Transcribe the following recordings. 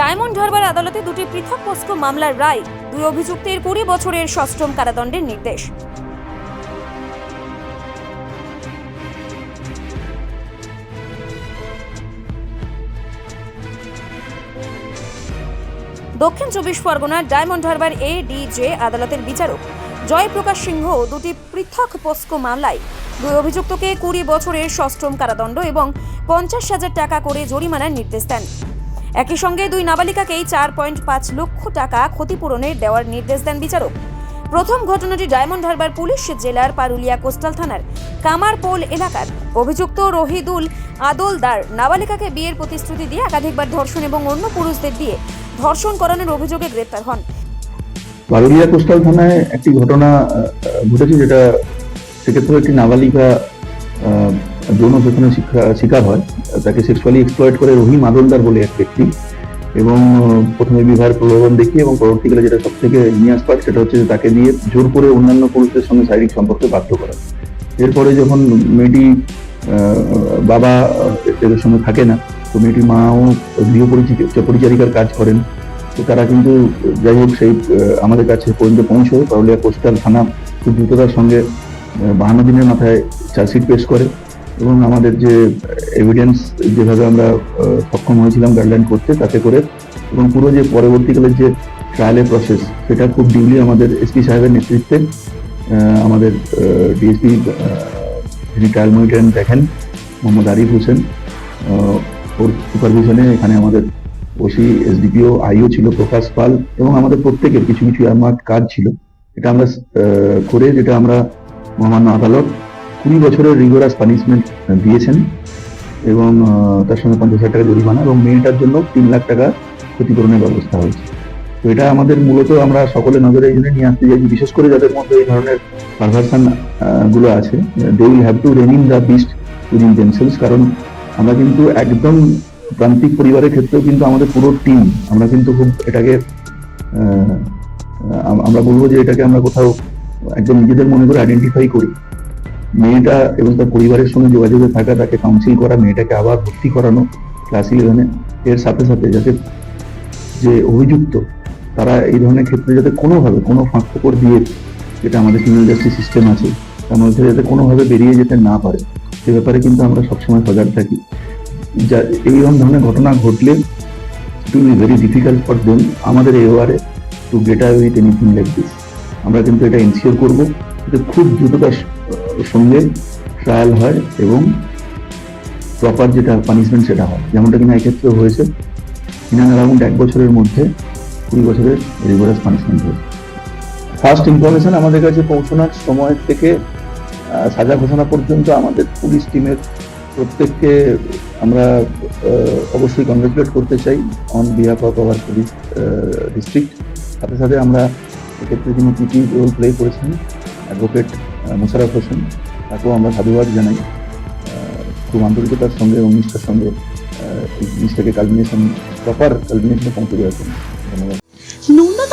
Diamond Harbour আদালতে দুটি পৃথক পস্কো মামলার রায়, দুই অভিযুক্তের কুড়ি বছরের সশ্রম কারাদণ্ডের নির্দেশ। দক্ষিণ চব্বিশ পরগনার Diamond Harbour A, D, J আদালতের বিচারক জয়প্রকাশ সিংহ দুটি পৃথক পোস্কো মামলায়, দুই অভিযুক্তকে কুড়ি বছরের সশ্রম কারাদণ্ড এবং পঞ্চাশ হাজার টাকা করে জরিমানার নির্দেশ দেন। একই সঙ্গে দুই নাবালিকাকেই চার পয়েন্ট পাঁচ লক্ষ টাকা ক্ষতিপূরণের দেওয়ার নির্দেশ দেন বিচারক। প্রথম ঘটনাটি ডায়মন্ড হারবার পুলিশ জেলার পারুলিয়া কোস্টাল থানার কামারপোল এলাকার। অভিযুক্ত রহিদুল আদলদার নাবালিকাকে বিয়ের প্রতিশ্রুতি দিয়ে একাধিকবার ধর্ষণ এবং অন্য পুরুষদের দিয়ে ধর্ষণ করানোর অভিযোগে গ্রেপ্তার হন। বারুলিয়া কোস্টাল থানায় একটি ঘটনা ঘটেছে যেটা সেক্ষেত্রে একটি নাবালিকা যৌন শোষণের শিক্ষা- শিকার হয়। তাকে সেক্সুয়ালি এক্সপ্লয়েট করে রহিম আদলদার বলে এক ব্যক্তি। এবং প্রথমে বিবাহের প্রলোভন দেখিয়ে এবং পরবর্তীকালে যেটা সব থেকে নিয়াস পার্ট সেটা হচ্ছে তাকে নিয়ে জোর করে অন্যান্য পুরুষদের সঙ্গে শারীরিক সম্পর্কে বাধ্য করা। এরপরে যখন মেয়েটি বাবা এদের সঙ্গে থাকে না, তো মেয়েটির মাও গৃহ পরিচিত- পরিচারিকার কাজ করেন। তো তারা কিন্তু, যাই হোক সেই আমাদের কাছে পর্যন্ত পৌঁছয়। পারুলিয়া কোস্টাল থানা খুব দ্রুততার সঙ্গে বাহান্ন দিনের মাথায় চার্জশিট পেশ করে। এবং আমাদের যে এভিডেন্স যেভাবে আমরা সক্ষম হয়েছিলাম গাইডলাইন করতে, তাতে করে এবং পুরো যে পরবর্তীকালে যে ট্রায়ালের প্রসেস সেটা খুব ডিউলি আমাদের এসপি সাহেবের নেতৃত্বে আমাদের ডিএসপি যিনি ট্রায়াল মনিটরিং দেখেন, মোহাম্মদ আরিফ হোসেন ওর সুপারভিশনে এখানে আমাদের ওসি এসডিপিও আইও ছিল, প্রকাশ পাল এবং আমাদের প্রত্যেকের কিছু কিছু আমার কাজ ছিল। এটা আমরা করে যেটা আমরা মহামান্য আদালত কুড়ি বছরের রিগোরাস পানিশমেন্ট দিয়েছেন এবং তার সঙ্গে পঞ্চাশ হাজার টাকা জরিমানা এবং মেয়েটার জন্য তিন লাখ টাকা ক্ষতিপূরণের ব্যবস্থা হয়েছে। তো এটা আমাদের মূলত আমরা সকলে নজরে এই জন্য নিয়ে আসতে চাইছি, বিশেষ করে যাদের মধ্যে এই ধরনের পারভার্সানগুলো আছে। They will have to reining the beast within themselves কারণ আমরা কিন্তু একদম প্রান্তিক পরিবারের ক্ষেত্রেও কিন্তু আমাদের পুরো টিম আমরা কিন্তু খুব এটাকে আমরা বলব যে এটাকে আমরা কোথাও একদম নিজেদের মনে করে আইডেন্টিফাই করি। মেয়েটা এবং তার পরিবারের সঙ্গে যোগাযোগে থাকা, তাকে কাউন্সিল করা, মেয়েটাকে আবার ভর্তি করানো ক্লাস ইলেভেনে এর সাথে সাথে যাতে যে অভিযুক্ত, তারা এই ধরনের ক্ষেত্রে যাতে কোনোভাবে, কোনো ফাঁক ফোকর দিয়ে যেটা আমাদের ক্রিমিনাল জাস্টিস সিস্টেম আছে, তার মধ্যে যাতে কোনোভাবে বেরিয়ে যেতে না পারে, সে ব্যাপারে কিন্তু আমরা সবসময় সজাগ থাকি। যা এইরকম ধরনের ঘটনা ঘটলে it will be very difficult for them আমাদের এওয়ারে to get I with anything like this আমরা কিন্তু এটা এনশিওর করব খুব দ্রুততার স- সঙ্গে ট্রায়াল হয় এবং প্রপার যেটা পানিশমেন্ট সেটা হয়। যেমনটা কিনা এক্ষেত্রে হয়েছে। ইন অ্যারাউন্ড এক বছরের মধ্যে কুড়ি বছরের রিভারাস পানিশমেন্ট হয়েছে। ফার্স্ট ইনফরমেশন আমাদের কাছে পৌঁছানোর সময় থেকে সাজা ঘোষণা পর্যন্ত আমাদের পুলিশ টিমের প্রত্যেককে আমরা অবশ্যই কংগ্রেচুলেট করতে চাই on behalf of our police district সাথে সাথে আমরা এক্ষেত্রে যিনি পিটি রোল প্লে করেছেন। অ্যাডভোকেট মোশারফ হোসেন, তাকেও আমরা সাধুবাদ জানাই। খুব আন্তরিকতার সঙ্গে এবং নিষ্ঠার সঙ্গে জিনিসটাকে কালমিনেশন প্রপার কালমিনেশনে পৌঁছে দেওয়ার জন্য। ধন্যবাদ।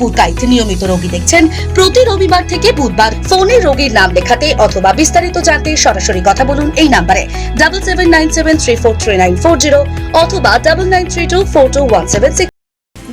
Purkait নিয়মিত রোগী দেখছেন। প্রতি রবিবার থেকে বুধবার ফোনে রোগীর নাম লেখাতে অথবা বিস্তারিত জানতে সরাসরি কথা বলুন এই নাম্বারে। Double seven nine seven three four three nine four zero অথবা double nine three two four two one seven six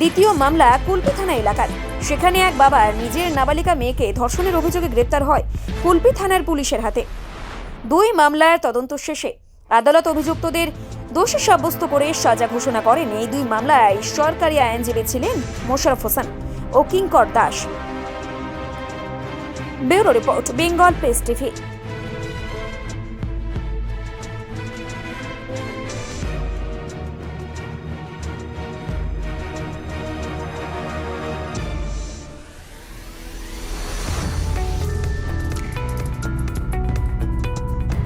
দ্বিতীয় মামলা কুলপি থানা এলাকার। সেখানে এক বাবা নিজের নাবালিকা মেয়েকে ধর্ষণের অভিযোগে গ্রেপ্তার হয় কুলপি থানার পুলিশের হাতে। দুই মামলার তদন্ত শেষে আদালত অভিযুক্তদের দোষী সাব্যস্ত করে সাজা ঘোষণা করেন। এই দুই মামলায় সরকারি আইনজীবী ছিলেন মোশারফ হোসেন। ও Kinkar Das. Bureau report Bengal Pace TV.